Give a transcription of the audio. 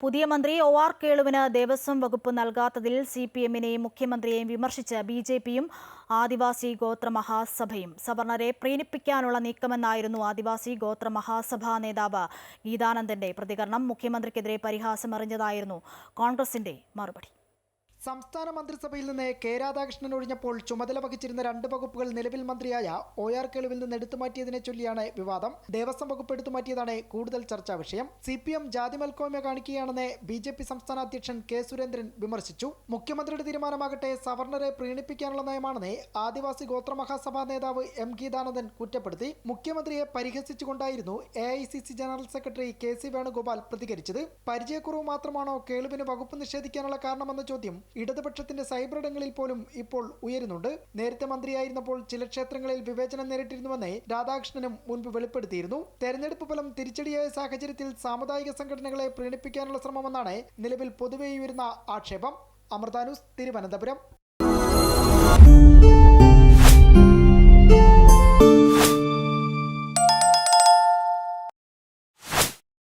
പുതിയ മന്ത്രി O R കേളുവിന് Devaswom വകുപ്പ് നൽകാത്തതിൽ സി പി എമ്മിനെയും മുഖ്യമന്ത്രിയെയും വിമർശിച്ച് ബി ജെ പിയും ആദിവാസി ഗോത്ര മഹാസഭയും സവർണരെ പ്രീണിപ്പിക്കാനുള്ള നീക്കമെന്നായിരുന്നു ആദിവാസി ഗോത്ര മഹാസഭാ നേതാവ് ഗീതാനന്ദന്റെ പ്രതികരണം. മുഖ്യമന്ത്രിക്കെതിരെ പരിഹാസമറിഞ്ഞതായിരുന്നു കോൺഗ്രസിന്റെ മറുപടി. സംസ്ഥാന മന്ത്രിസഭയിൽ നിന്ന് കെ രാധാകൃഷ്ണൻ ഒഴിഞ്ഞപ്പോൾ ചുമതല വഹിച്ചിരുന്ന രണ്ട് വകുപ്പുകൾ നിലവിൽ മന്ത്രിയായ ഒ ആർ കേളുവിൽ നിന്ന് എടുത്തുമാറ്റിയതിനെ ചൊല്ലിയാണ് വിവാദം. ദേവസ്വം വകുപ്പ് എടുത്തുമാറ്റിയതാണ് കൂടുതൽ ചർച്ചാ വിഷയം. സി പി എം ജാതി മൽക്കോമ കാണിക്കുകയാണെന്ന് ബി ജെ പി സംസ്ഥാന അധ്യക്ഷൻ കെ സുരേന്ദ്രൻ വിമർശിച്ചു. മുഖ്യമന്ത്രിയുടെ തീരുമാനമാകട്ടെ സവർണരെ പ്രീണിപ്പിക്കാനുള്ള നയമാണെന്ന് ആദിവാസി ഗോത്ര മഹാസഭാ നേതാവ് എം ഗീതാനന്ദൻ കുറ്റപ്പെടുത്തി. മുഖ്യമന്ത്രിയെ പരിഹസിച്ചുകൊണ്ടായിരുന്നു A I C C general secretary K C Venugopal പ്രതികരിച്ചത്. പരിചയക്കുറവ് മാത്രമാണോ കേളുവിന് വകുപ്പ് നിഷേധിക്കാനുള്ള കാരണമെന്ന ചോദ്യം ഇടതുപക്ഷത്തിന്റെ സൈബറിടങ്ങളിൽ പോലും ഇപ്പോൾ ഉയരുന്നുണ്ട്. നേരത്തെ മന്ത്രിയായിരുന്നപ്പോൾ ചില ക്ഷേത്രങ്ങളിൽ വിവേചനം നേരിട്ടിരുന്നുവെന്ന് രാധാകൃഷ്ണനും മുൻപ് വെളിപ്പെടുത്തിയിരുന്നു. തെരഞ്ഞെടുപ്പ് ഫലം തിരിച്ചടിയായ സാഹചര്യത്തിൽ സാമുദായിക സംഘടനകളെ പ്രീണിപ്പിക്കാനുള്ള ശ്രമമെന്നാണ് നിലവിൽ പൊതുവെയുയരുന്ന ആക്ഷേപം. അമൃതാനുസ് തിരുവനന്തപുരം.